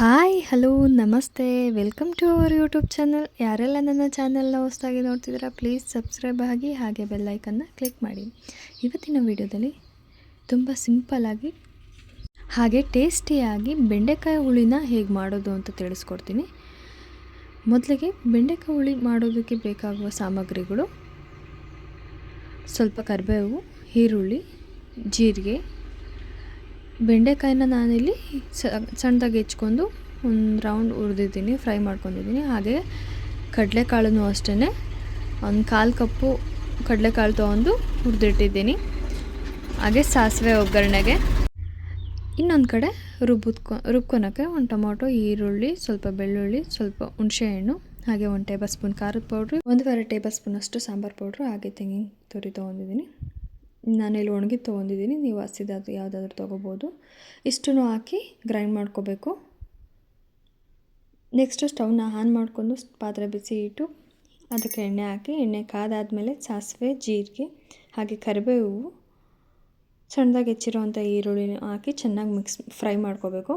Hi, hello, ನಮಸ್ತೆ. Welcome to our YouTube channel. ಯಾರೆಲ್ಲ ನನ್ನ ಚಾನಲ್ನ ಹೊಸದಾಗಿ ನೋಡ್ತಿದ್ದೀರಾ ಪ್ಲೀಸ್ ಸಬ್ಸ್ಕ್ರೈಬ್ ಆಗಿ ಹಾಗೆ ಬೆಲ್ಲೈಕನ್ನ ಕ್ಲಿಕ್ ಮಾಡಿ. ಇವತ್ತಿನ ವಿಡಿಯೋದಲ್ಲಿ ತುಂಬ ಸಿಂಪಲ್ಲಾಗಿ ಹಾಗೆ ಟೇಸ್ಟಿಯಾಗಿ ಬೆಂಡೆಕಾಯಿ ಹುಳಿನ ಹೇಗೆ ಮಾಡೋದು ಅಂತ ತಿಳಿಸ್ಕೊಡ್ತೀನಿ. ಮೊದಲಿಗೆ ಬೆಂಡೆಕಾಯಿ ಹುಳಿ ಮಾಡೋದಕ್ಕೆ ಬೇಕಾಗುವ ಸಾಮಗ್ರಿಗಳು ಸ್ವಲ್ಪ ಕರಿಬೇವು, ಈರುಳ್ಳಿ, ಜೀರಿಗೆ ಬೆಂಡೆಕಾಯಿನ ನಾನಿಲ್ಲಿ ಸಣ್ಣದಾಗಿ ಹೆಚ್ಕೊಂಡು ಒಂದು ರೌಂಡ್ ಹುರಿದಿದ್ದೀನಿ ಫ್ರೈ ಮಾಡ್ಕೊಂಡಿದ್ದೀನಿ. ಹಾಗೆ ಕಡಲೆಕಾಳನ್ನು ಅಷ್ಟೇ ಒಂದು ಕಾಲು ಕಪ್ಪು ಕಡಲೆಕಾಳು ತೊಗೊಂಡು ಹುರಿದಿಟ್ಟಿದ್ದೀನಿ. ಹಾಗೆ ಸಾಸಿವೆ ಒಗ್ಗರಣೆಗೆ. ಇನ್ನೊಂದು ಕಡೆ ರುಬ್ಬಿದ್ಕೊ, ರುಬ್ಕೊಳಕ್ಕೆ ಒಂದು ಟೊಮೊಟೊ, ಈರುಳ್ಳಿ, ಸ್ವಲ್ಪ ಬೆಳ್ಳುಳ್ಳಿ, ಸ್ವಲ್ಪ ಹುಣಸೆಹಣ್ಣು, ಹಾಗೆ ಒಂದು ಟೇಬಲ್ ಸ್ಪೂನ್ ಖಾರದ ಪೌಡ್ರು, ಒಂದೂವರೆ ಟೇಬಲ್ ಸ್ಪೂನಷ್ಟು ಸಾಂಬಾರು ಪೌಡ್ರು ಹಾಗೆ ತೆಂಗಿನ ತುರಿ ತೊಗೊಂಡಿದ್ದೀನಿ. ನಾನಿಲ್ಲಿ ಒಣಗಿ ತೊಗೊಂಡಿದ್ದೀನಿ, ನೀವು ಹಸಿದಾದ್ರು ಯಾವುದಾದ್ರೂ ತೊಗೋಬೋದು. ಇಷ್ಟನ್ನು ಹಾಕಿ ಗ್ರೈಂಡ್ ಮಾಡ್ಕೋಬೇಕು. ನೆಕ್ಸ್ಟು ಸ್ಟವ್ನ ಆನ್ ಮಾಡಿಕೊಂಡು ಪಾತ್ರೆ ಬಿಸಿ ಇಟ್ಟು ಅದಕ್ಕೆ ಎಣ್ಣೆ ಹಾಕಿ, ಎಣ್ಣೆ ಕಾದಾದಮೇಲೆ ಸಾಸಿವೆ, ಜೀರಿಗೆ, ಹಾಗೆ ಕರಿಬೇವು, ಸಣ್ಣದಾಗಿ ಹೆಚ್ಚಿರೋವಂಥ ಈರುಳ್ಳಿನ ಹಾಕಿ ಚೆನ್ನಾಗಿ ಮಿಕ್ಸ್ ಫ್ರೈ ಮಾಡ್ಕೋಬೇಕು.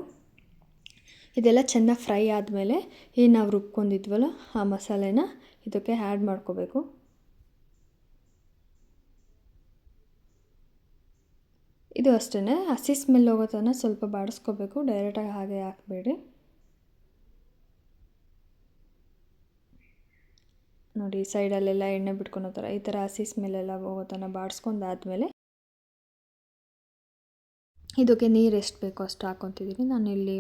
ಇದೆಲ್ಲ ಚೆನ್ನಾಗಿ ಫ್ರೈ ಆದಮೇಲೆ ಏನು ನಾವು ರುಬ್ಕೊಂಡಿದ್ವಲ್ಲ ಆ ಮಸಾಲೆನ ಇದಕ್ಕೆ ಆ್ಯಡ್ ಮಾಡ್ಕೋಬೇಕು. ಇದು ಅಷ್ಟೇ ಹಸಿ ಸ್ಮೆಲ್ ಹೋಗೋ ತನಕ ಸ್ವಲ್ಪ ಬಾಡಿಸ್ಕೋಬೇಕು. ಡೈರೆಕ್ಟಾಗಿ ಹಾಗೆ ಹಾಕಬೇಡಿ. ನೋಡಿ ಸೈಡಲ್ಲೆಲ್ಲ ಎಣ್ಣೆ ಬಿಟ್ಕೊಳೋ ಥರ ಈ ಥರ ಹಸಿ ಸ್ಮೆಲ್ಲೆಲ್ಲ ಹೋಗೋ ತನಕ ಬಾಡಿಸ್ಕೊಂಡಾದ್ಮೇಲೆ ಇದಕ್ಕೆ ನೀರು ಎಷ್ಟು ಬೇಕೋ ಅಷ್ಟು ನಾನು ಇಲ್ಲಿ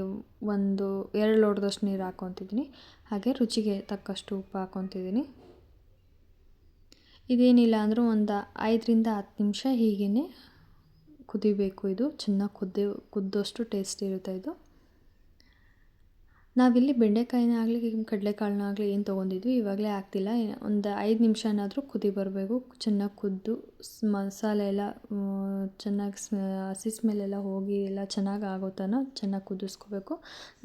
ಒಂದು ಎರಡು ಲೋಟದಷ್ಟು ನೀರು ಹಾಕೊತಿದ್ದೀನಿ ಹಾಗೆ ರುಚಿಗೆ ತಕ್ಕಷ್ಟು ಉಪ್ಪು ಹಾಕ್ಕೊತಿದ್ದೀನಿ. ಇದೇನಿಲ್ಲ ಅಂದರೂ ಒಂದು ಐದರಿಂದ ಹತ್ತು ನಿಮಿಷ ಹೀಗೇ ಕುದಿಬೇಕು ಇದು. ಚೆನ್ನಾಗಿ ಕುದ್ದು, ಕುದ್ದಷ್ಟು ಟೇಸ್ಟ್ ಇರುತ್ತೆ ಇದು. ನಾವಿಲ್ಲಿ ಬೆಂಡೆಕಾಯಿನ ಆಗಲಿ ಕಡಲೆಕಾಳನ್ನ ಆಗಲಿ ಏನು ತೊಗೊಂಡಿದ್ವಿ, ಇವಾಗಲೇ ಆಗ್ತಿಲ್ಲ ಒಂದು ಐದು ನಿಮಿಷನಾದರೂ ಕುದಿ ಬರಬೇಕು. ಚೆನ್ನಾಗಿ ಕುದ್ದು ಮಸಾಲೆ ಎಲ್ಲ ಚೆನ್ನಾಗಿ ಹಸಿ ಸ್ಮೆಲ್ಲೆಲ್ಲ ಹೋಗಿ ಎಲ್ಲ ಚೆನ್ನಾಗಿ ಆಗೋ ತನಕ ಚೆನ್ನಾಗಿ ಕುದಿಸ್ಕೋಬೇಕು.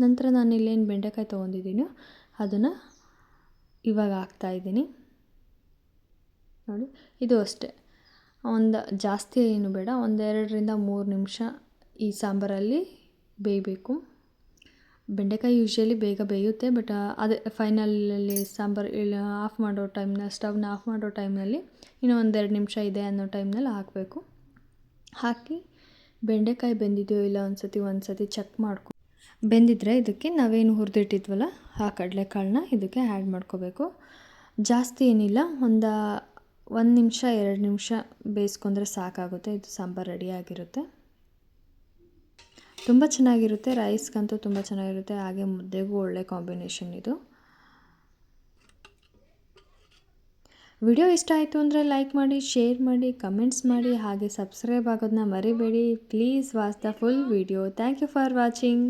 ನಂತರ ನಾನು ಇಲ್ಲೇನು ಬೆಂಡೆಕಾಯಿ ತೊಗೊಂಡಿದ್ದೀನಿ. ಅದನ್ನು ಇವಾಗ ಹಾಕ್ತಾಯಿದ್ದೀನಿ ನೋಡಿ, ಇದು ಅಷ್ಟೇ. ಒಂದು ಜಾಸ್ತಿ ಏನು ಬೇಡ ಒಂದೆರಡರಿಂದ ಮೂರು ನಿಮಿಷ ಈ ಸಾಂಬಾರಲ್ಲಿ ಬೇಯಬೇಕು. ಬೆಂಡೆಕಾಯಿ ಯೂಶ್ವಲಿ ಬೇಗ ಬೇಯುತ್ತೆ ಬಟ್ ಅದೇ ಫೈನಲಲ್ಲಿ ಸಾಂಬಾರು ಇಲ್ಲ ಆಫ್ ಮಾಡೋ ಟೈಮ್ನ ಸ್ಟವ್ನ ಆಫ್ ಮಾಡೋ ಟೈಮ್ನಲ್ಲಿ ಇನ್ನೂ ಒಂದೆರಡು ನಿಮಿಷ ಇದೆ ಅನ್ನೋ ಟೈಮ್ನಲ್ಲಿ ಹಾಕಬೇಕು. ಹಾಕಿ ಬೆಂಡೆಕಾಯಿ ಬೆಂದಿದೆಯೋ ಇಲ್ಲ ಒಂದು ಸತಿ ಒಂದು ಸತಿ ಚೆಕ್ ಮಾಡ್ಕೊ. ಬೆಂದಿದ್ರೆ ಇದಕ್ಕೆ ನಾವೇನು ಹುರಿದಿಟ್ಟಿದ್ವಲ್ಲ, ಆ ಕಡಲೆಕಾಳನ್ನ ಇದಕ್ಕೆ ಆ್ಯಡ್ ಮಾಡ್ಕೋಬೇಕು. ಜಾಸ್ತಿ ಏನಿಲ್ಲ, ಒಂದು ಒಂದು ನಿಮಿಷ, ಎರಡು ನಿಮಿಷ ಬೇಯಿಸ್ಕೊಂಡ್ರೆ ಸಾಕಾಗುತ್ತೆ. ಇದು ಸಾಂಬಾರು ರೆಡಿಯಾಗಿರುತ್ತೆ ತುಂಬ ಚೆನ್ನಾಗಿರುತ್ತೆ. ರೈಸ್ಗಂತೂ ತುಂಬ ಚೆನ್ನಾಗಿರುತ್ತೆ. ಹಾಗೆ ಮುದ್ದೆಗೂ ಒಳ್ಳೆ ಕಾಂಬಿನೇಷನ್ ಇದು. ವಿಡಿಯೋ ಇಷ್ಟ ಆಯಿತು ಅಂದರೆ ಲೈಕ್ ಮಾಡಿ ಶೇರ್ ಮಾಡಿ ಕಮೆಂಟ್ಸ್ ಮಾಡಿ. ಹಾಗೆ ಸಬ್ಸ್ಕ್ರೈಬ್ ಆಗೋದನ್ನ ಮರಿಬೇಡಿ. Please watch the full video thank you for watching